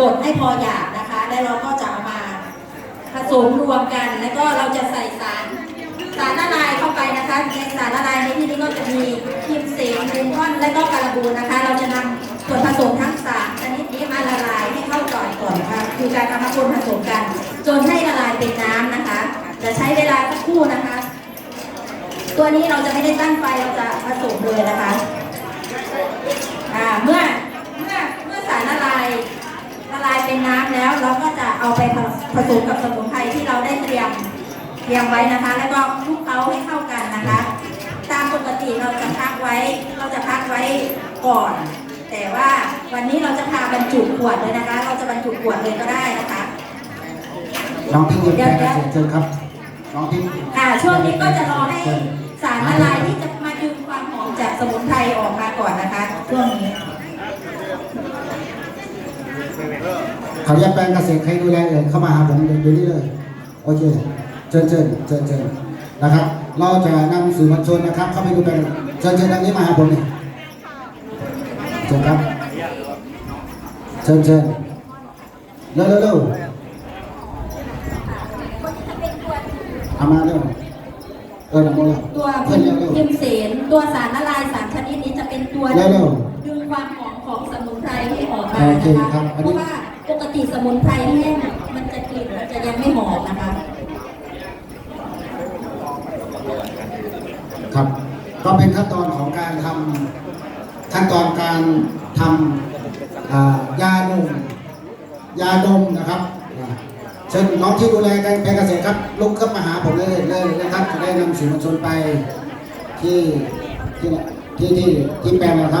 บดให้พอหยาบนะคะ แล้วเราก็จะเอามาผสมรวมกัน แล้วก็เราจะใส่สารสารละลายเข้าไปนะคะในสารละลายในที่นี้ก็จะมีครีมเสนเลมอนและก็การบูนนะคะ เราจะนำส่วนผสมทั้งสามชนิดนี้มาละลายให้เข้าก่อนก่อนนะคะคือการทำมาคนผสมกัน จนให้ละลายเป็นน้ำนะคะ จะใช้เวลาสักครู่นะคะ ตัวนี้เราจะไม่ได้ตั้งไฟเราจะผสมเลยนะคะ อ่าเมื่อเมื่อเมื่อสารละลายละลายเป็นน้ำแล้ว เราก็จะเอาไปผสมกับสมุนไพรที่เราได้เตรียมเตรียมไว้นะคะ แล้วก็คลุกเคล้าให้เข้ากันนะคะ ตามปกติเราจะพักไว้ เราจะพักไว้ก่อน แต่ว่าวันนี้เราจะพาบรรจุขวดเลยนะคะ เราจะบรรจุขวดเลยก็ได้นะคะ น้องที่ยืนแปลงเกษตรเชิญครับน้องที่อ่าช่วงนี้ก็จะรอให้สารละลายที่จะมาดึงความหอมจากสมุนไพรออกมาก่อนนะคะช่วงนี้ เขาจะแปลงเกษตรใครดูแลเอ่ยเข้ามาหาผมเดี๋ยวนี้เลย โอเค เชิญเชิญเชิญเชิญนะครับ เราจะนำสื่อมวลชนนะครับ เข้าไปดูแปลงเชิญเชิญทางนี้มาหาผมนี่เชิญครับ เชิญเชิญเร็วเร็วเร็วเอามาเร็วเออมาเร็วตัวเพื่อนเร็วเร็วพิมเสนตัวสารละลายสามชนิดนี้จะเป็นตัวเร็วเร็วดึงความหอมของสมุนไพรให้ออกมาโอเคนะครัคะบอันเพนี้ราะว่าปกติส มุนไพรแห้งมันจะกลิ่นมันจะยังไม่หอมนะคะ ครับ ก็เป็นขั้นตอนของการทำขั้นตอนการทำยาดมยาดมนะครับเชิญน้องที่ดูแลการแปลงเกษตรครับลุกขึ้นมาหาผมเลยเลยนะครับจะได้นำสื่อมวลชนไปที่ที่ที่ที่ที่แปลงนะครับ